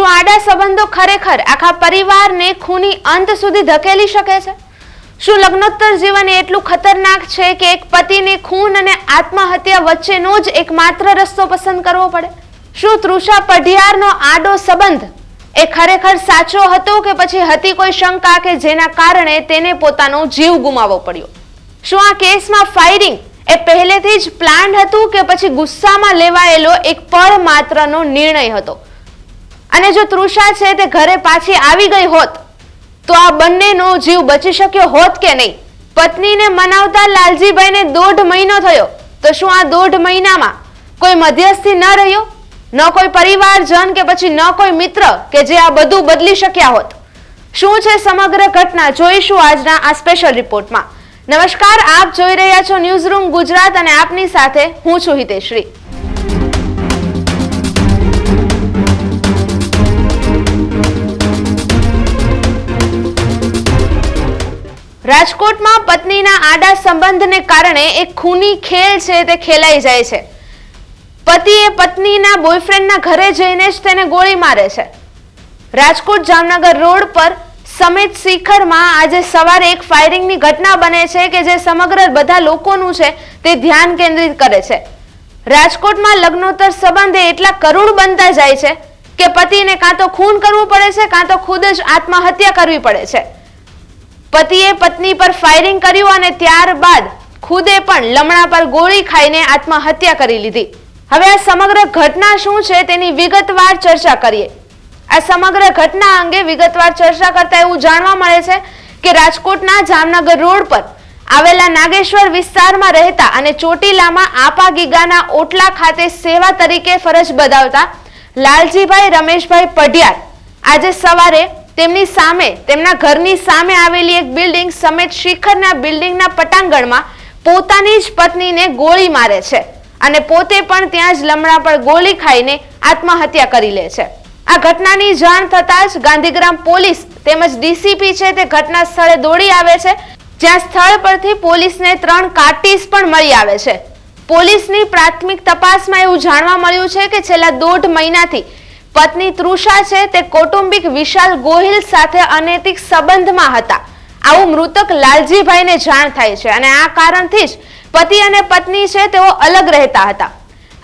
શું આડા સંબંધો ખરેખર આખા પરિવારને ખૂની અંત સુધી ધકેલી શકે છે? શું લગ્નોત્તર જીવન એટલું ખતરનાક છે કે એક પતિને ખૂન અને આત્મહત્યા વચ્ચેનો જ એકમાત્ર રસ્તો પસંદ કરવો પડે? શું તૃષા પઢિયારનો આડો સંબંધ એ ખરેખર સાચો હતો કે પછી હતી કોઈ શંકા કે જેના કારણે તેને પોતાનો જીવ ગુમાવવો પડ્યો? શું આ કેસમાં ફાયરિંગ એ પહેલેથી જ પ્લાન હતું કે પછી ગુસ્સામાં લેવાયેલો એક પળ માત્રનો નિર્ણય હતો? અને જો તૃષા છે તે ઘરે પાછી આવી ગઈ હોત, તો આ બંનેનો જીવ બચી શક્યો હોત કે નહીં? પત્નીને મનાવતા લાલજીભાઈને દોઢ મહિનો થયો, તો શું આ દોઢ મહિનામાં કોઈ મધ્યસ્થી ન રહ્યો? ન કોઈ પરિવારજન કે પછી ન કોઈ મિત્ર કે જે આ બધું બદલી શક્યા હોત? શું છે સમગ્ર ઘટના? જોઈશું આજના આ સ્પેશિયલ રિપોર્ટમાં નમસ્કાર, આપ જોઈ રહ્યા છો ન્યૂઝ રૂમ ગુજરાત અને આપની સાથે હું છું હિતેશ્રી રાજકોટમાં પત્નીના આડા સંબંધને કારણે એક ખૂની ખેલ છે તે ખેલાઈ જાય છે. પતિએ પત્નીના બોયફ્રેન્ડના ઘરે જઈને જ તેને ગોળી મારે છે. રાજકોટ જામનગર રોડ પર સમેત શિખરમાં આજે સવારે એક ફાયરિંગની ઘટના બને છે કે જે સમગ્ર બધા લોકોનું છે તે ધ્યાન કેન્દ્રિત કરે છે. રાજકોટમાં લગ્નોત્તર સંબંધ એટલા કરુણ બનતા જાય છે કે પતિને કાં તો ખૂન કરવું પડે છે, કાં તો ખુદ જ આત્મહત્યા કરવી પડે છે. પતિએ પત્ની પર ફાયરિંગ કર્યું અને ત્યારબાદ ખુદે પણ લમણા પર ગોળી ખાઈને આત્મહત્યા કરી લીધી. હવે આ સમગ્ર ઘટના શું છે તેની વિગતવાર ચર્ચા કરીએ. આ સમગ્ર ઘટના અંગે વિગતવાર ચર્ચા કરતા એવું જાણવા મળે છે કે રાજકોટના જામનગર રોડ પર આવેલા નાગેશ્વર વિસ્તારમાં રહેતા અને ચોટીલામાં આપા ગીગાના ઓટલા ખાતે સેવા તરીકે ફરજ બજાવતા લાલજીભાઈ રમેશભાઈ પઢિયાર આજે સવારે તેમની સામે, તેમના ઘરની સામે આવેલી એક બિલ્ડિંગ સમેત શિખરના બિલ્ડિંગના પટાંગણમાં પોતાની જ પત્નીને ગોળી મારે છે અને પોતે પણ ત્યાં જ લમણા પર ગોળી ખાઈને આત્મહત્યા કરી લે છે. આ ઘટનાની જાણ થતાં જ ગાંધીગ્રામ પોલીસ તેમજ ડીસીપી છે તે ઘટના સ્થળે દોડી આવે છે, જ્યાં સ્થળ પરથી પોલીસને ત્રણ કાર્ટીસ પણ મળી આવે છે. પોલીસની પ્રાથમિક તપાસમાં એવું જાણવા મળ્યું છે કે છેલ્લા દોઢ મહિનાથી પત્ની તૃષા છે તે કૌટુંબિક વિશાલ ગોહિલ સાથે અનૈતિક સંબંધમાં હતા. આવું મૃતક લાલજીભાઈને જાણ થાય છે અને આ કારણથી જ પતિ અને પત્ની છે તેઓ અલગ રહેતા હતા.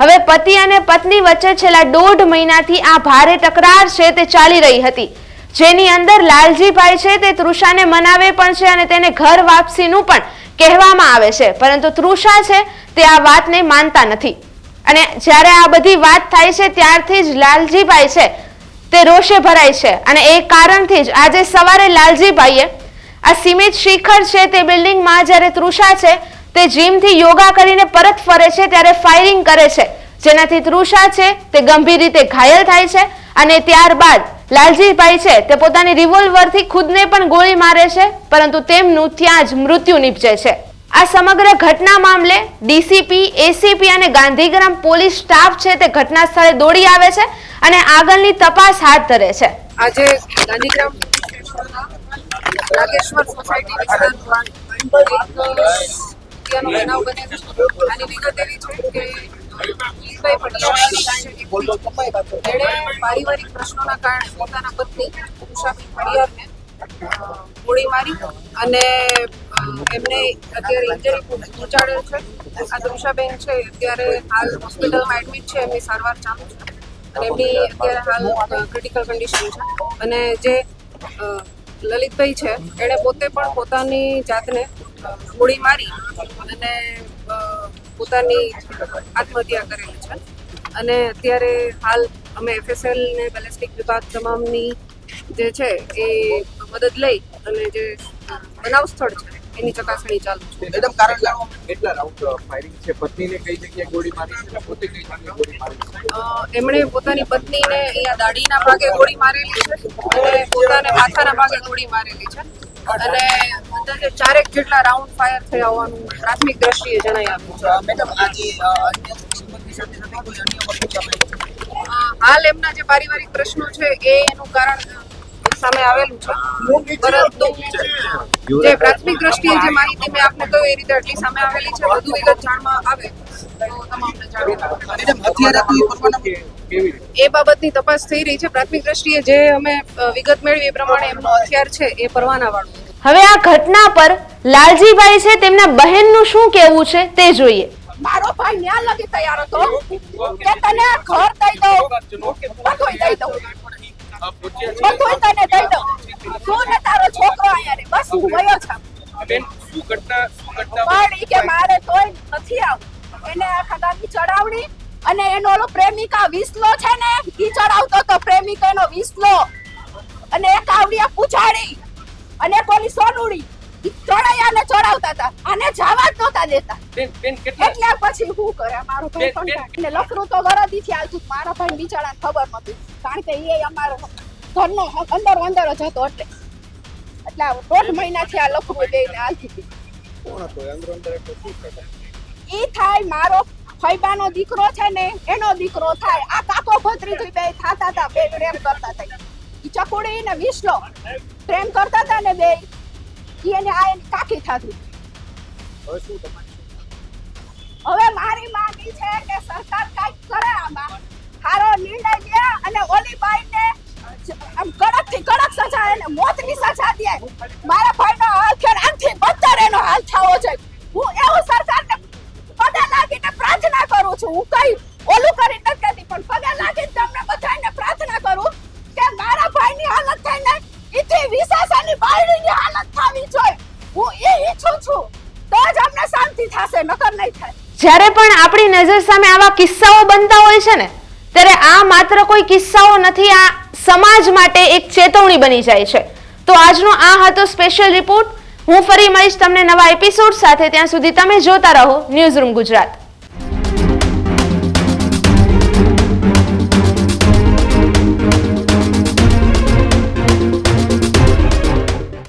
હવે પતિ અને પત્ની વચ્ચે છેલ્લા દોઢ મહિનાથી આ ભારે તકરાર છે તે ચાલી રહી હતી. જેની અંદર લાલજીભાઈ છે તે તૃષાને મનાવે પણ છે અને તેને ઘર વાપસીનું પણ કહેવામાં આવે છે. પરંતુ તૃષા છે તે આ વાતને માનતા નથી. અને જ્યારે આ બધી વાત થાય છે, ત્યારથી જ લાલજીભાઈ છે, તે રોષે ભરાય છે. અને એ કારણથી જ આજે સવારે લાલજીભાઈએ આ સીમિત શિખર છે, તે બિલ્ડિંગમાં જ્યારે તૃષા છે, તે જીમથી યોગા કરીને પરત ફરે છે, ત્યારે ફાયરિંગ કરે છે. જેનાથી તૃષા છે, તે ગંભીર રીતે ઘાયલ થાય છે અને ત્યારબાદ લાલજીભાઈ છે, તે પોતાની રિવોલ્વરથી ખુદને પણ ગોળી મારે છે, પરંતુ તેમનું ત્યાં જ મૃત્યુ નીપજે છે. આ સમગ્ર ઘટના મામલે ડીસીપી, એસીપી અને ગાંધીગ્રામ પોલીસ સ્ટાફ છે તે ઘટના સ્થળે દોડી આવે છે અને આગળની તપાસ હાથ ધરે છે. આજે ગાંધીગ્રામ નાગેશ્વર સોસાયટી વિસ્તારમાં આની વિગત એવી છે કે પોતાના પત્ની ઉષાબેન પડિયારને ગોળી મારી અને એમને અત્યારે ઇન્જરી પહોંચાડેલ છે. આ તૃષાબેન છે અત્યારે હાલ હોસ્પિટલમાં એડમિટ છે, એમની સારવાર ચાલુ છે. અને એમની અત્યારે હાલ ક્રિટિકલ કન્ડિશન છે. અને જે લલિતભાઈ છે, એણે પોતે પણ પોતાની જાતને ગોળી મારી અને પોતાની આત્મહત્યા કરેલી છે. અને અત્યારે હાલ અમે એફએસએલ ને બેલેસ્ટિક વિભાગ તમામની જે છે એ મદદ લઈ અને જે બનાવ સ્થળ છે એની ચકાસણી ચાલુ છે. મેડમ કારણ જાણો કેટલા રાઉન્ડ ફાયરિંગ છે? પત્નીને કઈ જગ્યાએ ગોળી મારી છે? પોતે કઈ જગ્યાએ ગોળી મારી છે? એમણે પોતાની પત્નીને અહીંયા દાઢીના ભાગે ગોળી મારેલી છે અને પોતાને માથાના ભાગે ગોળી મારેલી છે. અને અંદાજે ચારેક જેટલા રાઉન્ડ ફાયર થયા હોવાનું પ્રાથમિક દ્રષ્ટિએ જણાઈ આવ્યું છે. મેડમ આજે હાલ એમના જે પારિવારિક પ્રશ્નો છે એ એનું કારણ સામે આવેલું છે. પરંતુ જે પ્રાથમિક દ્રષ્ટિએ જે માહિતી મેં આપને કહ્યું એ રીતે આટલી સામે આવેલી છે વધુ વિગત જાણવા આવે એ બાબતની તપાસ થઈ રહી છે. પ્રાથમિક દ્રષ્ટિએ જે અમે વિગત મેળવી એ પ્રમાણે એમનો હથિયાર છે એ પરવાના વાળું હવે આ ઘટના પર લાલજીભાઈ છે તેમના બહેનનું શું કહેવું છે તે જોઈએ. મારો ભાઈ ન્યા લગી તૈયાર હતો કે તને ઘર દઈ દઉં. બધું દઈ દઉં. બધુંય તને દઈ દઉં. તું ને તારો છોકરો અહીંયા રે બસ હું ગયો છું પણ ઈ કે મારે તોય નથી આવું. એને આખા દાદી ચડાવડી અને એનો ઓલો પ્રેમિકા વિસલો છે ને ઈ ચડાવતો તો પ્રેમિકાનો વિસલો. અને એક આવડિયા પૂછાડી અને એક સોનુડી ઈ ચડાયા ને ચડાવતા હતા. આને જવા જ નહોતા દેતા. એટલે પછી શું કરે મારું પણ લખરું તો વરદી થી આલતું મારા ભાઈ બિચારાને ખબર નહોતી. કારણ કે એ અમારો ઘરનો અંદર અંદર જ હતો એટલે. એટલે દોઢ મહિનાથી આ લખવું લઈને આલતી હતી? એ થાય મારો ફૈબાનો દીકરો છે ને એનો દીકરો થાય. આ કાકો ભત્રીજી બે થાતા હતા બે પ્રેમ કરતા હતા ઈ. ચકુડી ને વિસલો પ્રેમ કરતા હતા ને બે ઈ એને આ એની કાકી થાતી. હવે હવે મારી માંગણી છે કે સરકાર ઓલી બાઈને આમ કડકથી કડક સજા એને મોતની સજા દે. મારા ભાઈનો હાલ ખેર આનથી બદતર એનો હાલ થવો જોઈએ. હું એવું સરકારને પગે લાગીને પ્રાર્થના કરું છું. હું કઈ ઓલું કરી નથી પણ પગે લાગીને તમને બધાને પ્રાર્થના કરું કે મારા ભાઈની હાલત થઈને ની વિશાસાની બાયડીની હાલત થવી જોઈએ. હું એ ઈચ્છું છું. તો જ અમને શાંતિ થશે, નકર નહીં થાય. જ્યારે પણ આપણી નજર સામે આવા કિસ્સાઓ બનતા હોય છે ને ત્યારે આ માત્ર કોઈ કિસ્સાઓ નથી, આ સમાજ માટે એક ચેતવણી બની જાય છે. તો આજનો આ હતો સ્પેશિયલ રિપોર્ટ હું ફરી મળીશ તમને નવા એપિસોડ સાથે. ત્યાં સુધી તમે જોતા રહો. News room Gujarat.